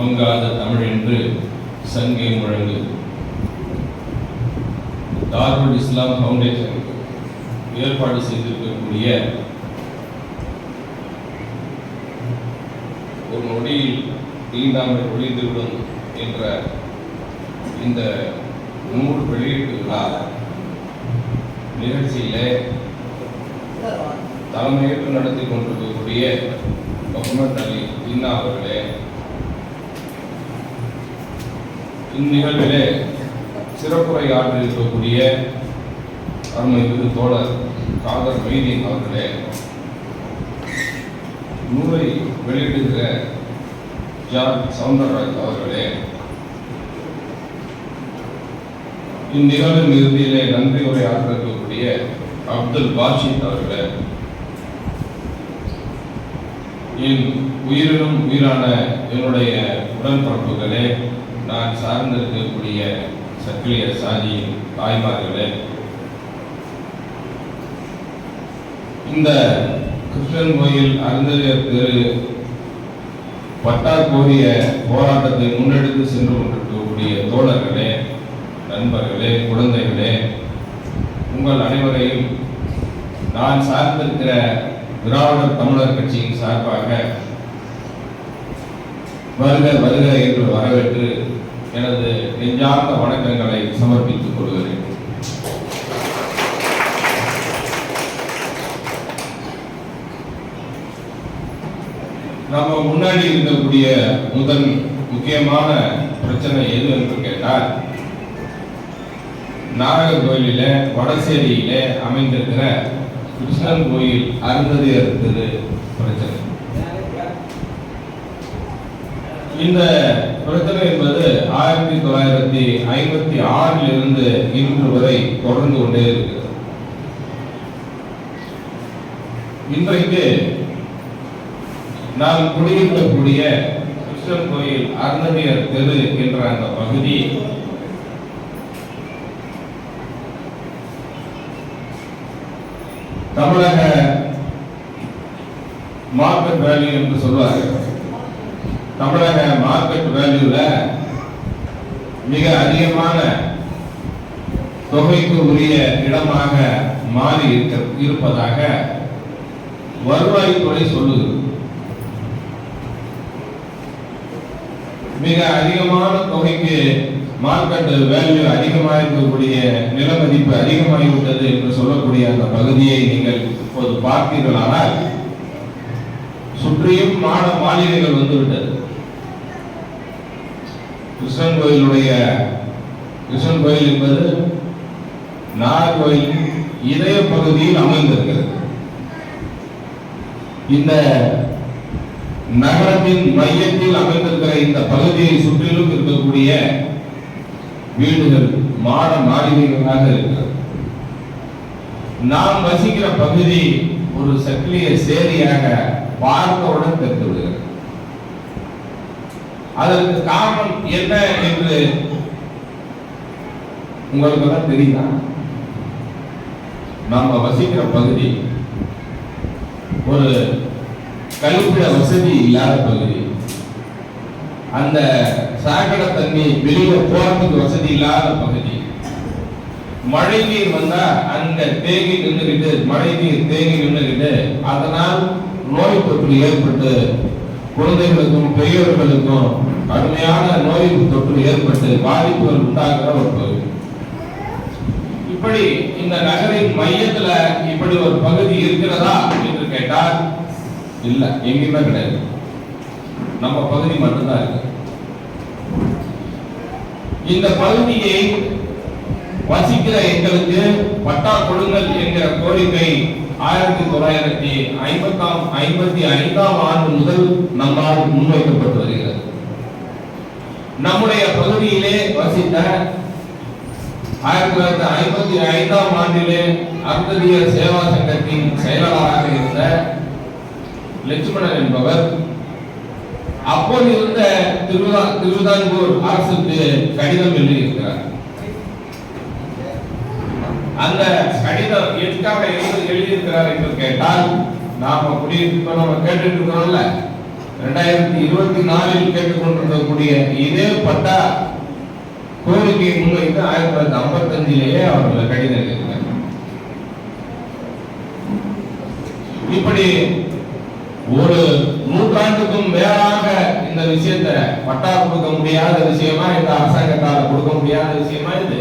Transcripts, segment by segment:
மங்காத தமிழ் என்று சங்கே முழங்கு. தாருல் இஸ்லாம் ஃபவுண்டேஷன் ஏற்பாடு செய்திருக்கக்கூடிய ஒரு நொடியில் தீண்டாமை ஒளிந்துவிடும் என்ற இந்த நூல் வெளியீட்டு விழா நிகழ்ச்சியிலே தலைமையேற்று நடத்தி கொண்டிருக்கக்கூடிய முகமது அலி ஜின்னா அவர்களே இந்நிகழ்விலே சிறப்புரை ஆற்றிருக்கக்கூடிய அருமைமிகு தோழர் காதர் மைதீன் அவர்களே நூலை வெளியிடுகிற ஜான் சவுந்தரராஜ் அவர்களே இந்நிகழ்வின் இறுதியிலே நன்றி உரை ஆற்றிருக்கக்கூடிய அப்துல் பாஷித் அவர்களே என் உயிரினும் உயிரான என்னுடைய உடன்பிறப்புகளே நான் சார்ந்திருக்கக்கூடிய சக்கிலிய சாதியின் தாய்மார்களே இந்த கிருஷ்ணன் கோயில் அருந்ததியர் திரு பட்டா கோரிய போராட்டத்தை முன்னெடுத்து சென்று கொண்டிருக்கக்கூடிய தோழர்களே நண்பர்களே குழந்தைகளே உங்கள் அனைவரையும் நான் சார்ந்திருக்கிற திராவிடர் தமிழர் கட்சியின் சார்பாக வருக வருக என்று வரவேற்று எனது நெஞ்சார்ந்த வணக்கங்களை சமர்ப்பித்துக் கொள்கிறேன். நம்ம முன்னாடி இருக்கக்கூடிய முதல் முக்கியமான பிரச்சனை எது என்று கேட்டால் நாகர்கோயிலில் வடசேரியில அமைந்திருக்கிற கிருஷ்ணன் கோயில் அருந்ததி அறுத்தது பிரச்சனை. இந்த பிரச்சனை என்பது ஆயிரத்தி தொள்ளாயிரத்தி ஐம்பத்தி ஆறில் இருந்து இன்று வரை தொடர்ந்து கொண்டே இருக்கிறது. இன்றைக்கு நாம் குடியிருக்கக்கூடிய கிருஷ்ணன் கோயில் அருந்ததியர் தெரு என்ற அந்த பகுதி தமிழக மார்க்கெட் வேல்யூ என்று சொல்வார்கள். தமிழக மார்க்கெட் வேல்யூல மிக அதிகமான தொகைக்கு உரிய இடமாக மாறி இருக்க இருப்பதாக வருவாய்த்துறை சொல்லுகிறது மிக அதிகமான தொகைக்கு மார்க்கெட் வேல்யூ அதிகமாக இருக்கக்கூடிய நிலமதிப்பு அதிகமாகிவிட்டது என்று சொல்லக்கூடிய அந்த பகுதியை நீங்கள் இப்போது பார்த்தீர்களானால் சுற்றியும் மாட மாளிகைகள் வந்துவிட்டது. கிருஷ்ணன் கோயிலுடைய கிருஷ்ணன் கோயில் என்பது நாகர்கோயில் இதய பகுதியில் அமைந்திருக்கிறது. இந்த நகரத்தின் மையத்தில் அமைந்திருக்கிற இந்த பகுதியை சுற்றிலும் இருக்கக்கூடிய வீடுகள் மாட மாளிகைகளாக இருக்கிறது. நாம் வசிக்கிற பகுதி ஒரு சக்கிலிய சேரியாக பார்த்தவுடன் தெரிந்து விடுகிறது அதற்கு காரணம் என்ன என்று உங்களுக்கு தான் தெரியுதா நாம வசிக்கிற பகுதி ஒரு கழிப்பிட வசதி இல்லாத பகுதி. அந்த சாக்கடை தண்ணி வெளியில போறதுக்கு வசதி இல்லாத பகுதி. மழை நீர் வந்தா அங்க தேங்கி நின்றுகிட்டு மழை நீர் தேங்கி நின்றுகிட்டு அதனால் நோய் தொற்று ஏற்பட்டு குழந்தைகளுக்கும் பெரியவர்களுக்கும் கடுமையான நோய் தொற்று ஏற்பட்டு பாதிப்புகள் உண்டாகிற ஒரு பகுதி. இப்படி இந்த நகரின் மையத்துல இப்படி ஒரு பகுதி இருக்கிறதா என்று கேட்டால் இல்ல எங்கேயுமே கிடையாது. நம்ம பகுதி மட்டும்தான் இருக்கு. இந்த பகுதியை வசிக்கிற எங்களுக்கு பட்டா கொடுங்கள் என்கிற கோரிக்கை ஆயிரத்தி தொள்ளாயிரத்தி ஐம்பத்தாம் ஐம்பத்தி ஐந்தாம் ஆண்டு முதல் நம்மால் முன்வைக்கப்பட்டு வருகிறது. நம்முடைய பகுதியிலே வசித்த ஆயிரத்தி தொள்ளாயிரத்தி ஐம்பத்தி ஐந்தாம் ஆண்டிலே அருந்ததியர் சேவா சங்கத்தின் செயலாளராக இருந்த லட்சுமணன் என்பவர் அப்போது இருந்த திருவிதா திருவிதாங்கூர் அரசுக்கு கடிதம் எழுதியிருக்கிறார். அந்த கடிதம் எதுக்காக எழுதி எழுதியிருக்கிறார் என்று கேட்டால் நாம குடியிருக்கோம் நம்ம கேட்டுட்டு இருக்கிறோம்ல ரெண்டாயிரத்தி இருபத்தி நாலில் கேட்டுக்கொண்டிருக்கக்கூடிய இதே பட்டா கோரிக்கையை முன்வைத்து ஆயிரத்தி தொள்ளாயிரத்தி ஐம்பத்தஞ்சிலேயே அவர்கள் கடிதம் எழுதியிருக்காங்க இப்படி ஒரு நூற்றாண்டுக்கும் மேலாக இந்த விஷயத்தை பட்டா கொடுக்க முடியாத விஷயமா இந்த அரசாங்கத்தால் கொடுக்க முடியாத விஷயமா இது?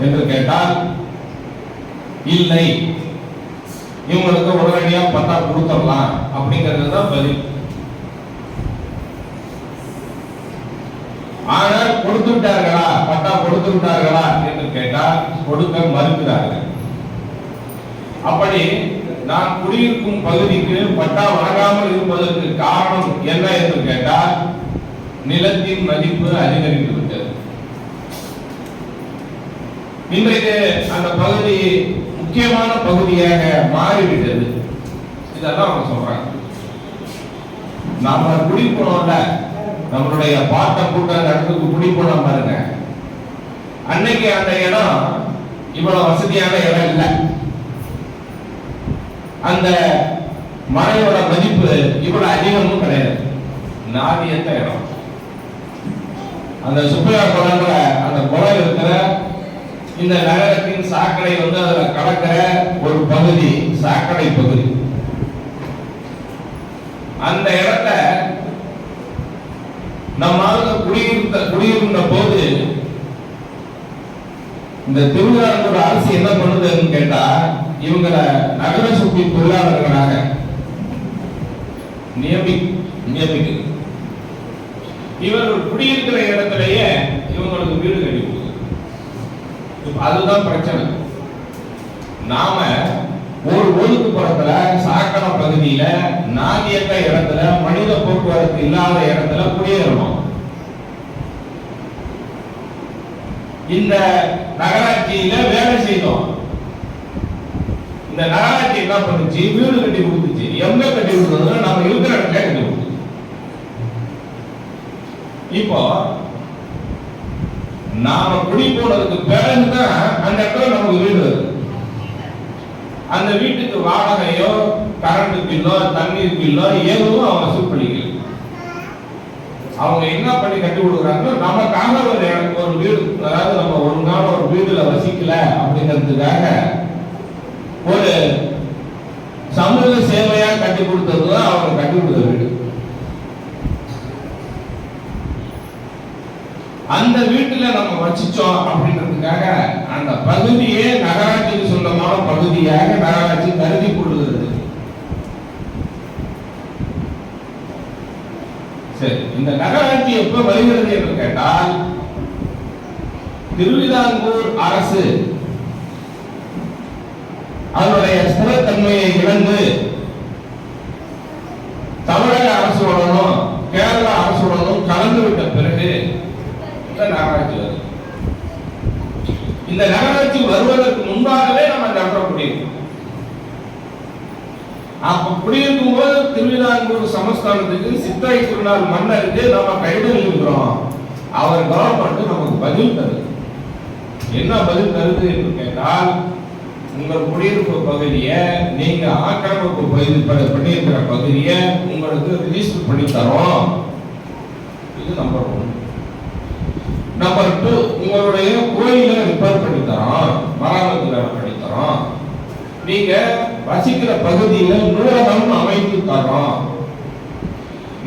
என்று கேட்டால் இல்லை. இவங்களுக்கு உடனடியா பட்டா கொடுத்துடலாம். அப்படிங்கிறது தான் பதில். ஆனால் கொடுத்து விட்டார்களா பட்டா கொடுத்து விட்டார்களா என்று கேட்டால் கொடுக்க மறுக்கிறார்கள். அப்படி நான் குடியிருக்கும் பகுதிக்கு பட்டா வழங்காமல் இருப்பதற்கு காரணம் என்ன என்று கேட்டால் நிலத்தின் மதிப்பு அதிகரித்து இன்றைக்கு அந்த பகுதி முக்கியமான பகுதியாக மாறிவிட்டது. இதெல்லாம் அவங்க சொல்றாங்க. நாம குடி நம்மளுடைய பாட்ட கூட்ட இடத்துக்கு குடி பாருங்க. அன்னைக்கு அந்த இடம் இவ்வளவு வசதியான இடம் இல்லை. அந்த மலையோட மதிப்பு இவ்வளவு அதிகமும் கிடையாது. நாதியத்த இடம். அந்த சுப்பையா குளங்கள அந்த குளம் இருக்கிற இந்த நகரத்தின் சாக்கடை வந்து அதுல கடக்கிற ஒரு பகுதி சாக்கடை பகுதி. அந்த இடத்த நம்ம குடியிருந்த குடியிருந்த போது இந்த திருவிழாங்கூர் அரசு என்ன பண்ணுதுன்னு கேட்டா இவங்கள நகர சுற்றி தொழிலாளர்களாக நியமி நியமிக்குது. இவர்கள் குடியிருக்கிற இடத்திலேயே இவங்களுக்கு வீடு கட்டி அதுதான் பிரச்சனை. நாம ஒரு ஒதுக்குப்புறத்துல சாக்கடை பகுதியில நாதியக்க இடத்துல மனித போக்குவரத்து இல்லாத இடத்துல குடியேறணும். இந்த நகராட்சியில வேலை செய்தோம். இந்த நகராட்சி என்ன பண்ணுச்சு? வீடு கட்டி கொடுத்துச்சு. எங்க கட்டி கொடுத்ததுன்னா நம்ம இருக்கிற இடத்துல கட்டி கொடுத்துச்சு. இப்போ நாம குடி போனதுக்கு பிறகுதான் அந்த இடத்துல நமக்கு வீடு வருது அந்த வீட்டுக்கு வாடகையோ கரண்ட் பில்லோ தண்ணீர் பில்லோ எதுவும் அவங்க வசூல் பண்ணிக்கல. அவங்க என்ன பண்ணி கட்டி கொடுக்குறாங்களோ நமக்காக ஒரு ஒரு வீடு அதாவது நம்ம ஒழுங்கான ஒரு வீடுல வசிக்கல அப்படிங்கிறதுக்காக ஒரு சமூக சேவையா கட்டி கொடுத்தது தான் அவங்க கட்டி கொடுத்த வீடு அந்த வீட்டுல நம்ம வச்சிச்சோம் அப்படின்றதுக்காக அந்த பகுதியே நகராட்சிக்கு சொந்தமான பகுதியாக நகராட்சி கருதி கொள்ளுகிறது சரி இந்த நகராட்சி எப்ப வருகிறது என்று கேட்டால் திருவிதாங்கூர் அரசு அதனுடைய ஸ்திரத்தன்மையை இழந்து தமிழக அரசுடனும் கேரள அரசுடனும் கலந்து விட்ட பிறகு நகராட்சி வருது இந்த நகராட்சி வருவதற்கு முன்பாகவே நம்ம நகரம் குடியிருக்கோம். அப்ப குடியிருக்கும் போது திருவிதாங்கூர் சமஸ்தானத்துக்கு சித்தாய் திருநாள் மன்னருக்கு நம்ம கைது இருக்கிறோம் அவர் கவர்மெண்ட் நமக்கு பதில் தருது. என்ன பதில் தருது என்று கேட்டால் உங்கள் குடியிருப்பு பகுதியை நீங்க ஆக்கிரமிப்பு பகுதி பண்ணியிருக்கிற பகுதியை உங்களுக்கு ரிஜிஸ்டர் பண்ணி தரோம். இது நம்பர் ஒன்று நம்பர் டூ உங்களுடைய கோயிலை ரிப்பேர் பண்ணி தரோம் மராமத்து வேலை பண்ணி தரோம் நீங்க வசிக்கிற பகுதியில நூலகம் அமைத்து தரோம்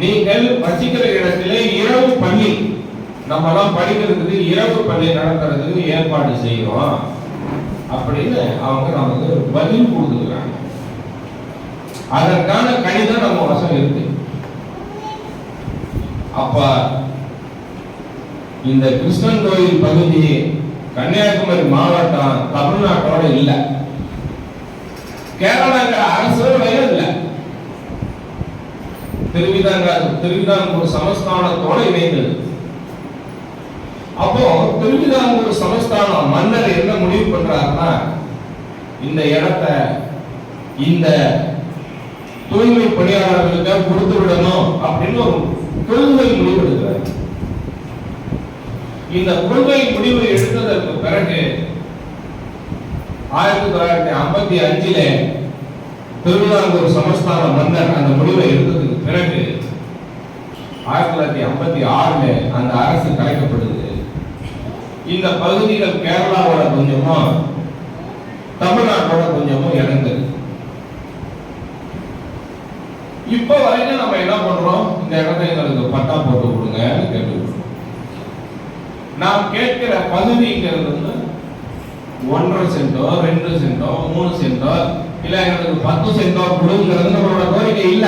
நீங்கள் வசிக்கிற இடத்துல இரவு பள்ளி நம்ம எல்லாம் படிக்கிறதுக்கு இரவு பள்ளி நடத்துறதுக்கு ஏற்பாடு செய்யறோம். அப்படின்னு அவங்க நமக்கு பதில் கொடுத்துருக்காங்க அதற்கான கடிதம் நம்ம வசம் இருக்கு. அப்ப இந்த கிருஷ்ணன் கோயில் பகுதி கன்னியாகுமரி மாவட்டம் தமிழ்நாட்டோட இல்ல. கேரளாங்கிற அரசோடைய இல்ல. திருவிதாங்க திருவிதாங்கூர் சமஸ்தானத்தோட இணைந்தது. அப்போ திருவிதாங்கூர் சமஸ்தானம் மன்னர் என்ன முடிவு பண்றாருன்னா இந்த இடத்த இந்த தூய்மை பணியாளர்களுக்கு கொடுத்து விடணும் அப்படின்னு ஒரு கொள்கை முடிவு எடுக்கிறார் இந்த கொள்கை முடிவு எடுத்ததற்கு பிறகு ஆயிரத்தி தொள்ளாயிரத்தி ஐம்பத்தி அஞ்சில திருவிதாங்கூர் சமஸ்தான மன்னர் அந்த முடிவை எடுத்ததுக்கு பிறகு ஆயிரத்தி தொள்ளாயிரத்தி ஐம்பத்தி ஆறுல அந்த அரசு கலைக்கப்படுது. இந்த பகுதிகள் கேரளாவோட கொஞ்சமும் தமிழ்நாட்டோட கொஞ்சமும் இணைந்தது. இப்ப வரைக்கும் நம்ம என்ன பண்றோம்? இந்த இடத்தை எங்களுக்கு பட்டா போட்டு கொடுங்கன்னு கேட்டு நாம் கேட்கிற பகுதிங்கிறது வந்து ஒன்றரை சென்டோ ரெண்டு சென்டோ மூணு சென்டோ இல்ல எங்களுக்கு பத்து சென்டோ கொடுங்கிறது நம்மளோட கோரிக்கை இல்ல.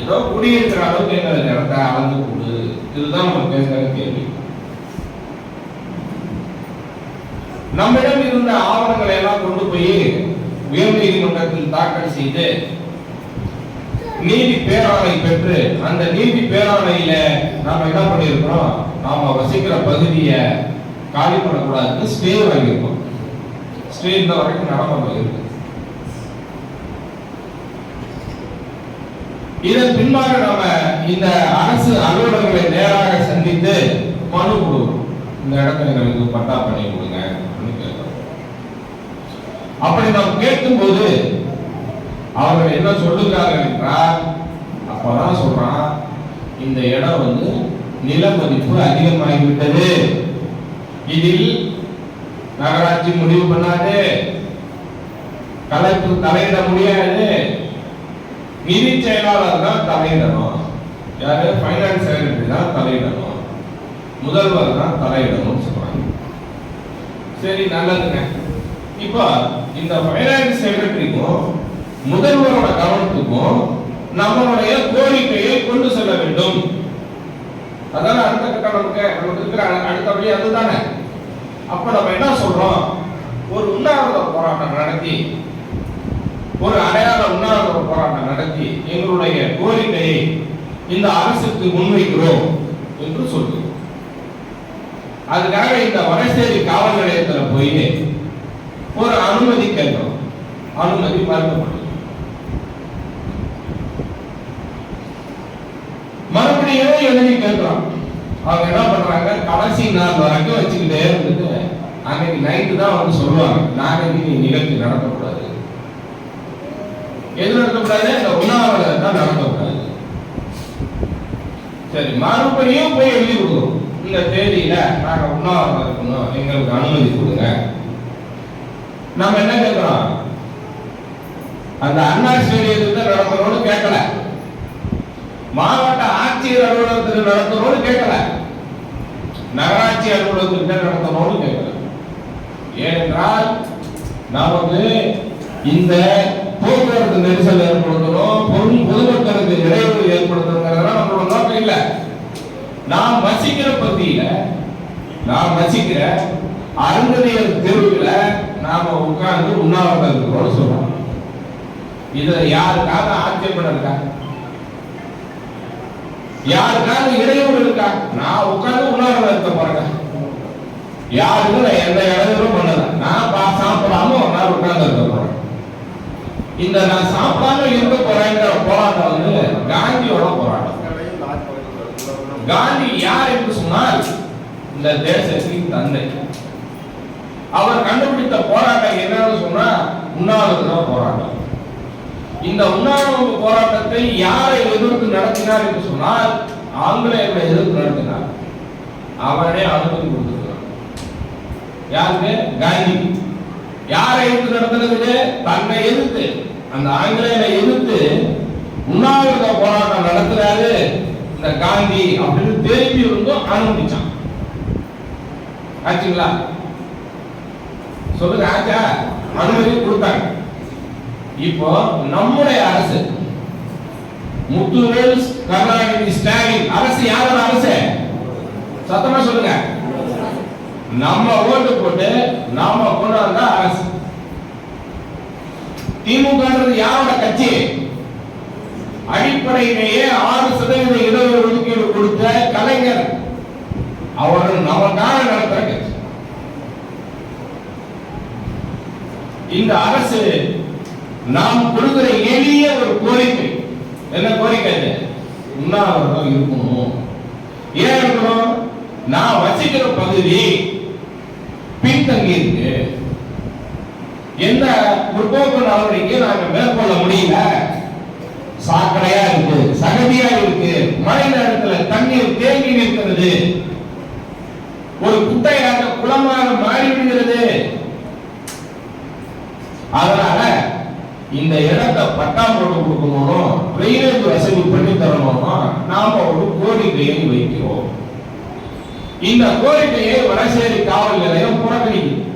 ஏதோ குடியிருக்கிற அளவுக்கு எங்களுக்கு இடத்த அளந்து கொடு. இதுதான் நம்ம கேட்கிற கேள்வி. நம்மிடம் இருந்த ஆவணங்களை எல்லாம் கொண்டு போய் உயர் நீதிமன்றத்தில் தாக்கல் செய்து நீதி பேராணை பெற்று அந்த நீதி பேராணையில நாம என்ன பண்ணியிருக்கிறோம்? நாம வசிக்கிற பகுதியை காலி பண்ணக்கூடாதுன்னு ஸ்டே வாங்கியிருக்கோம். ஸ்டே இந்த வரைக்கும் நடைமுறை இருக்கு இதன் பின்பாக நாம இந்த அரசு அலுவலர்களை நேராக சந்தித்து மனு கொடுக்கிறோம் இந்த இடத்துல எங்களுக்கு பட்டா பண்ணி கொடுங்க அப்படின்னு கேட்கிறோம். அப்படி நாம் கேட்கும்போது அவர்கள் என்ன சொல்லுகிறார்கள் என்றால் அப்பதான் சொல்றான் இந்த இடம் வந்து நில மதிப்பு அதிகமாகிவிட்டது. இதில் நகராட்சி முடிவு பண்ணாது. தலைப்பு தலையிட முடியாது. நிதி செயலாளர் தான் தலையிடணும். யாரு? ஃபைனான்ஸ் செக்ரட்டரி தான் தலையிடணும். முதல்வர் தான் தலையிடணும்னு சொல்றாங்க. சரி நல்லதுங்க. இப்போ இந்த ஃபைனான்ஸ் செக்ரட்டரிக்கும் முதல்வரோட கவனத்துக்கும் நம்மளுடைய கோரிக்கையை கொண்டு செல்ல வேண்டும். அதான அடுத்த கட்டம் நமக்கு நமக்கு இருக்கிற அடுத்தபடி அதுதானே. அப்ப நம்ம என்ன சொல்றோம்? ஒரு உண்ணாவிரத போராட்டம் நடத்தி ஒரு அடையாள உண்ணாவிரத போராட்டம் நடத்தி எங்களுடைய கோரிக்கையை இந்த அரசுக்கு முன்வைக்கிறோம் என்று சொல்லுவோம் அதுக்காக இந்த வடசேரி காவல் நிலையத்துல போய் ஒரு அனுமதி கேட்கிறோம். அனுமதி மறுக்கப்படுது மறுபடியும் எழுதி கேட்கிறோம். அவங்க என்ன பண்றாங்க? கடைசி நாள் வரைக்கும் வச்சுக்கிட்டே இருந்துட்டு அன்னைக்கு நைட்டு தான் வந்து சொல்லுவாங்க. நாளைக்கு நீ நிகழ்ச்சி நடத்தக்கூடாது. எது நடத்தக்கூடாது இந்த உண்ணாவிரதம் தான் நடத்தக்கூடாது. சரி மறுபடியும் போய் எழுதி கொடுக்குறோம் இந்த தேதியில நாங்க உண்ணாவிரதம் இருக்கணும். எங்களுக்கு அனுமதி கொடுங்க. நம்ம என்ன கேட்கிறோம்? அந்த அண்ணா ஸ்டேடியத்துல நடத்தணும்னு கேட்கல. மாவட்ட ஆட்சியர் அலுவலகத்தில் நடத்தணும்னு கேட்கல. நகராட்சி அலுவலகத்திட்ட நடத்தணும்னு கேட்கல. ஏனென்றால் நமக்கு இந்த போக்குவரத்து நெரிசல் ஏற்படுத்தணும் பொருள் பொதுமக்களுக்கு இடையூறு ஏற்படுத்தணுங்கிறதெல்லாம் நம்மளோட நோக்கம் இல்லை. நாம் வசிக்கிற பகுதியில நாம் வசிக்கிற அருந்ததியர் தெருவில் நாம உட்கார்ந்து உண்ணாவிரதம் இருக்கிறோம்னு சொல்றோம். இதுல யாருக்காக ஆட்சேபணம் இருக்கா? யாருக்காவது இடையூறு இருக்கா? நான் உட்கார்ந்து உண்ணாவிரதம் இருக்க போறேன். யாருக்கும் நான் எந்த இடையூறும் பண்ணல. நான் பா- சாப்பிடாம ஒரு நாள் உட்கார்ந்து இருக்க போறேன். இந்த நான் சாப்பிடாம இருக்க போறேங்கிற போராட்டம் வந்து காந்தியோட போராட்டம். காந்தி யார் என்று சொன்னால் இந்த தேசத்தின் தந்தை. அவர் கண்டுபிடித்த போராட்டம் என்னன்னு சொன்னா உண்ணாவிரத போராட்டம். இந்த உண்ணாவிரத போராட்டத்தை யாரை எதிர்த்து நடத்தினார் என்று சொன்னால் ஆங்கிலேயர்களை எதிர்த்து நடத்தினார். அவனே அனுமதி கொடுத்திருக்கிறார். யாருக்கு? காந்தி. யாரை எதிர்த்து நடத்தினது தன்னை எதிர்த்து. அந்த ஆங்கிலேயரை எதிர்த்து உண்ணாவிரத போராட்டம் நடத்துறாரு இந்த காந்தி அப்படின்னு திரும்பி இருந்தும் அனுமதிச்சான். ஆச்சுங்களா? சொல்லுங்க ஆச்சா? அனுமதி கொடுத்தாங்க. இப்போ நம்முடைய அரசு முத்துவேல் கருணாநிதி ஸ்டாலின் அரசு யாரோட அரசு? சத்தமா சொல்லுங்க. நம்ம ஓட்டு போட்டு நாம கொண்டு வந்த அரசு. திமுக யாரோட கட்சி? அடிப்படையிலேயே ஆறு சதவீத இடஒதுக்கீடு கொடுத்த கலைஞர். அவர் நமக்காக நடத்துற கட்சி. இந்த அரசு நாம் கொடுக்கிற எளிய ஒரு கோரிக்கை. என்ன கோரிக்கை அது உண்ணாவிரதம் இருக்கணும். ஏன் இருக்கணும்? நான் வசிக்கிற பகுதி பின்தங்கி இருக்கு எந்த முற்போக்கு நடவடிக்கையும் நாங்க மேற்கொள்ள முடியல? சாக்கடையா இருக்கு சகதியா இருக்கு மழை நேரத்துல தண்ணீர் தேங்கி நிற்கிறது. ஒரு குட்டையாக குளமாக மாறி விடுகிறது அதனால இந்த இடத்தை பட்டா போட்டு கொடுக்கணும் ட்ரைனேஜ் வசதி பண்ணி தரணும்னா நாம ஒரு கோரிக்கையை வைக்கிறோம். இந்த கோரிக்கையை வடசேரி காவல் நிலையம் புறக்கணிக்குது.